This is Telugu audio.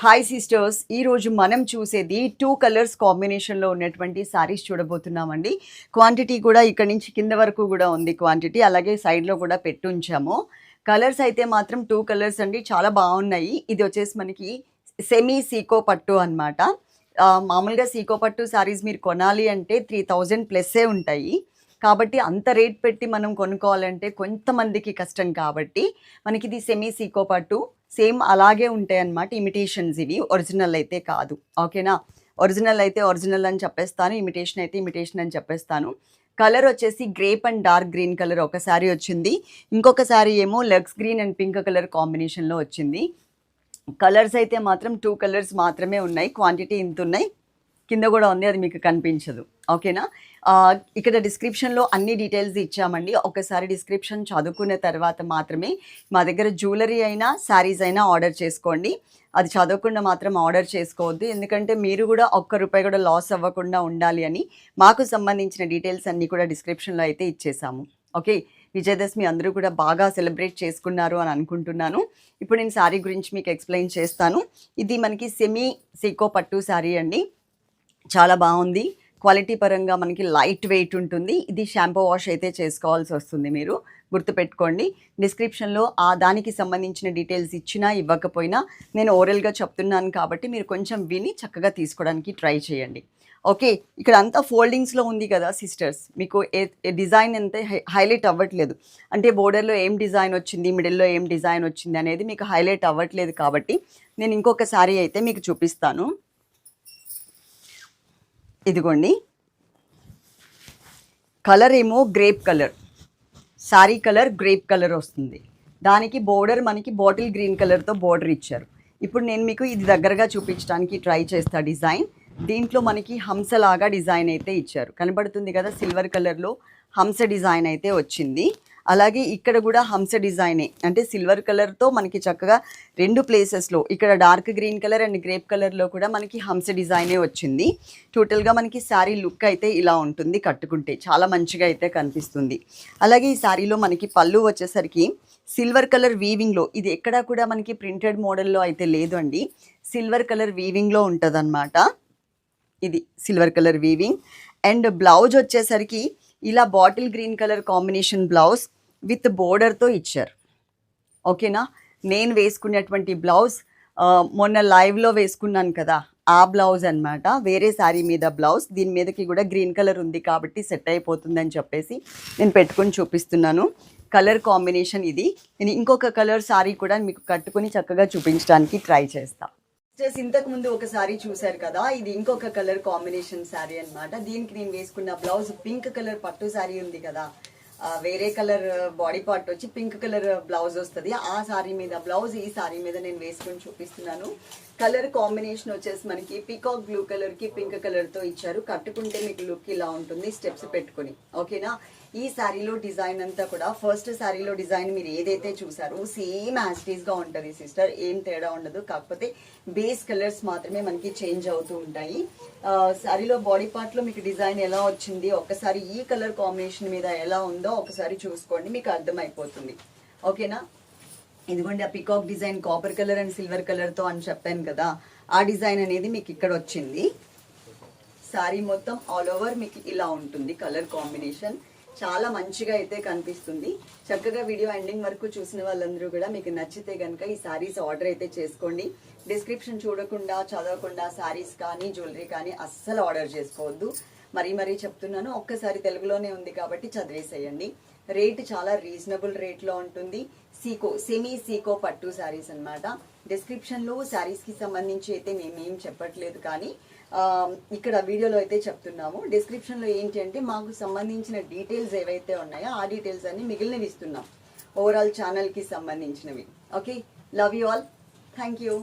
హాయ్ సిస్టర్స్ ఈరోజు మనం చూసేది టూ కలర్స్ కాంబినేషన్లో ఉన్నటువంటి శారీస్ చూడబోతున్నామండి. క్వాంటిటీ కూడా ఇక్కడ నుంచి కింద వరకు కూడా ఉంది క్వాంటిటీ అలాగే సైడ్లో కూడా పెట్టి ఉంచాము కలర్స్ అయితే మాత్రం టూ కలర్స్ అండి. చాలా బాగున్నాయి. ఇది వచ్చేసి మనకి సెమీ సీకో పట్టు అనమాట మామూలుగా సీకో పట్టు శారీస్ మీరు కొనాలి అంటే త్రీ థౌజండ్ ప్లస్సే ఉంటాయి. కాబట్టి అంత రేట్ పెట్టి మనం కొనుక్కోవాలంటే కొంతమందికి కష్టం కాబట్టి మనకి ఇది సెమీ సీకో పట్టు. సేమ్ అలాగే ఉంటాయి అన్నమాట ఇమిటేషన్స్ ఇవి. ఒరిజినల్ అయితే కాదు. ఓకేనా ఒరిజినల్ అయితే ఒరిజినల్ అని చెప్పేస్తాను. ఇమిటేషన్ అయితే ఇమిటేషన్ అని చెప్పేస్తాను. కలర్ వచ్చేసి grape and dark green colour ఒక శారీ వచ్చింది. ఇంకొక శారీ ఏమో legs green and pink colour కాంబినేషన్లో వచ్చింది. కలర్స్ అయితే మాత్రం టూ కలర్స్ మాత్రమే ఉన్నాయి. క్వాంటిటీ ఇంత ఉన్నాయి. కింద కూడా ఉంది. అది మీకు కనిపించదు. ఓకేనా ఇక్కడ డిస్క్రిప్షన్లో అన్ని డీటెయిల్స్ ఇచ్చామండి. ఒకసారి డిస్క్రిప్షన్ చదువుకున్న తర్వాత మాత్రమే మా దగ్గర జ్యువెలరీ అయినా శారీస్ అయినా ఆర్డర్ చేసుకోండి. అది చదవకుండా మాత్రం ఆర్డర్ చేసుకోవద్దు. ఎందుకంటే మీరు కూడా ఒక్క రూపాయి కూడా లాస్ అవ్వకుండా ఉండాలి అని మాకు సంబంధించిన డీటెయిల్స్ అన్నీ కూడా డిస్క్రిప్షన్లో అయితే ఇచ్చేసాము. ఓకే? విజయదశమి అందరూ కూడా బాగా సెలబ్రేట్ చేసుకున్నారు అని అనుకుంటున్నాను. ఇప్పుడు నేను శారీ గురించి మీకు ఎక్స్ప్లెయిన్ చేస్తాను. ఇది మనకి సెమీ సీకో పట్టు శారీ అండి. చాలా బాగుంది. క్వాలిటీ పరంగా మనకి లైట్ వెయిట్ ఉంటుంది. ఇది షాంపూ వాష్ అయితే చేసుకోవాల్సి వస్తుంది మీరు. గుర్తుపెట్టుకోండి. డిస్క్రిప్షన్లో ఆ దానికి సంబంధించిన డీటెయిల్స్ ఇచ్చినా ఇవ్వకపోయినా నేను ఓరల్గా చెప్తున్నాను కాబట్టి మీరు కొంచెం విని చక్కగా తీసుకోవడానికి ట్రై చేయండి. ఓకే. ఇక్కడ అంతా ఫోల్డింగ్స్లో ఉంది కదా సిస్టర్స్. మీకు ఏ డిజైన్ అంతే హైలైట్ అవ్వట్లేదు. అంటే బోర్డర్లో ఏం డిజైన్ వచ్చింది మిడిల్లో ఏం డిజైన్ వచ్చింది అనేది మీకు హైలైట్ అవ్వట్లేదు కాబట్టి నేను ఇంకొక సారీ అయితే మీకు చూపిస్తాను. ఇదిగోండి. కలర్ ఏమో grape colour sari colour grape colour వస్తుంది. దానికి బోర్డర్ మనకి బాటిల్ గ్రీన్ కలర్తో బోర్డర్ ఇచ్చారు. ఇప్పుడు నేను మీకు ఇది దగ్గరగా చూపించడానికి ట్రై చేస్తా డిజైన్ దీంట్లో మనకి హంసలాగా డిజైన్ అయితే ఇచ్చారు. కనబడుతుంది కదా సిల్వర్ కలర్లో హంస డిజైన్ అయితే వచ్చింది. అలాగే ఇక్కడ కూడా హంస డిజైనే. అంటే సిల్వర్ కలర్తో మనకి చక్కగా రెండు ప్లేసెస్లో ఇక్కడ dark green colour and grape కలర్లో కూడా మనకి హంస డిజైనే వచ్చింది. టోటల్గా మనకి శారీ లుక్ అయితే ఇలా ఉంటుంది కట్టుకుంటే. చాలా మంచిగా అయితే కనిపిస్తుంది. అలాగే ఈ శారీలో మనకి పళ్ళు వచ్చేసరికి సిల్వర్ కలర్ వీవింగ్లో ఇది ఎక్కడా కూడా మనకి ప్రింటెడ్ మోడల్లో అయితే లేదు అండి సిల్వర్ కలర్ వీవింగ్లో ఉంటుందన్నమాట. ఇది silver colour weaving and blouse వచ్చేసరికి ఇలా bottle green colour combination blouse with బోర్డర్తో ఇచ్చారు. ఓకేనా? నేను వేసుకున్నటువంటి బ్లౌజ్ మొన్న లైవ్లో వేసుకున్నాను కదా ఆ బ్లౌజ్ అనమాట వేరే శారీ మీద బ్లౌజ్ దీని మీదకి కూడా గ్రీన్ కలర్ ఉంది కాబట్టి సెట్ అయిపోతుందని చెప్పేసి నేను పెట్టుకొని చూపిస్తున్నాను. కలర్ కాంబినేషన్ ఇది. నేను ఇంకొక కలర్ శారీ కూడా మీకు కట్టుకొని చక్కగా చూపించడానికి ట్రై చేస్తా. జస్ట్ ఇంతకు ముందు ఒక శారీ చూశారు కదా ఇది ఇంకొక కలర్ కాంబినేషన్ శారీ అనమాట దీనికి నేను వేసుకున్న బ్లౌజ్ పింక్ కలర్ పట్టు శారీ ఉంది కదా వేరే కలర్ బాడీ పార్ట్ వచ్చి పింక్ కలర్ బ్లౌజ్ వస్తుంది. ఆ సారీ మీద బ్లౌజ్ ఈ సారీ మీద నేను వేసుకొని చూపిస్తున్నాను. కలర్ కాంబినేషన్ వచ్చేసి మనకి పీకాక్ బ్లూ కలర్కి పింక్ కలర్తో ఇచ్చారు. కట్టుకుంటే మీకు లుక్ ఇలా ఉంటుంది స్టెప్స్ పెట్టుకొని. ఓకేనా? ఈ శారీలో డిజైన్ అంతా కూడా ఫస్ట్ శారీలో డిజైన్ మీరు ఏదైతే చూసారో సేమ్ యాస్టీస్గా ఉంటుంది సిస్టర్. ఏం తేడా ఉండదు. కాకపోతే బేస్ కలర్స్ మాత్రమే మనకి చేంజ్ అవుతూ ఉంటాయి. శారీలో బాడీ పార్ట్లో మీకు డిజైన్ ఎలా వచ్చింది ఒక్కసారి ఈ కలర్ కాంబినేషన్ మీద ఎలా ఉందో ఒకసారి చూసుకోండి మీకు అర్థమైపోతుంది. ఓకేనా? ఇదిగోండి ఆ peacock design copper colour and silver కలర్తో అని చెప్పాను కదా ఆ డిజైన్ అనేది మీకు ఇక్కడ వచ్చింది. శారీ మొత్తం ఆల్ ఓవర్ మీకు ఇలా ఉంటుంది కలర్ కాంబినేషన్. చాలా మంచిగా అయితే కనిపిస్తుంది. చక్కగా వీడియో ఎండింగ్ వరకు చూసిన వాళ్ళందరూ కూడా మీకు నచ్చితే కనుక ఈ శారీస్ ఆర్డర్ అయితే చేసుకోండి. డిస్క్రిప్షన్ చూడకుండా చదవకుండా శారీస్ కానీ జ్యువెలరీ కానీ అస్సలు ఆర్డర్ చేసుకోవద్దు. మరీ మరీ చెప్తున్నాను ఒక్కసారి తెలుగులోనే ఉంది కాబట్టి చదివేసేయండి. రేట్ చాలా రీజనబుల్ రేట్లో ఉంటుంది. సీకో సెమీ సీకో పట్టు శారీస్ అనమాట డిస్క్రిప్షన్లో శారీస్కి సంబంధించి అయితే మేమేం చెప్పట్లేదు కానీ ఇక్కడ వీడియోలో అయితే చెప్తున్నాము. డిస్క్రిప్షన్లో ఏంటి అంటే మాకు సంబంధించిన డీటెయిల్స్ ఏవైతే ఉన్నాయో ఆ డీటెయిల్స్ అన్ని మిగిలినవి ఇస్తున్నాం. ఓవరాల్ ఛానల్కి సంబంధించినవి. Okay love you all thank you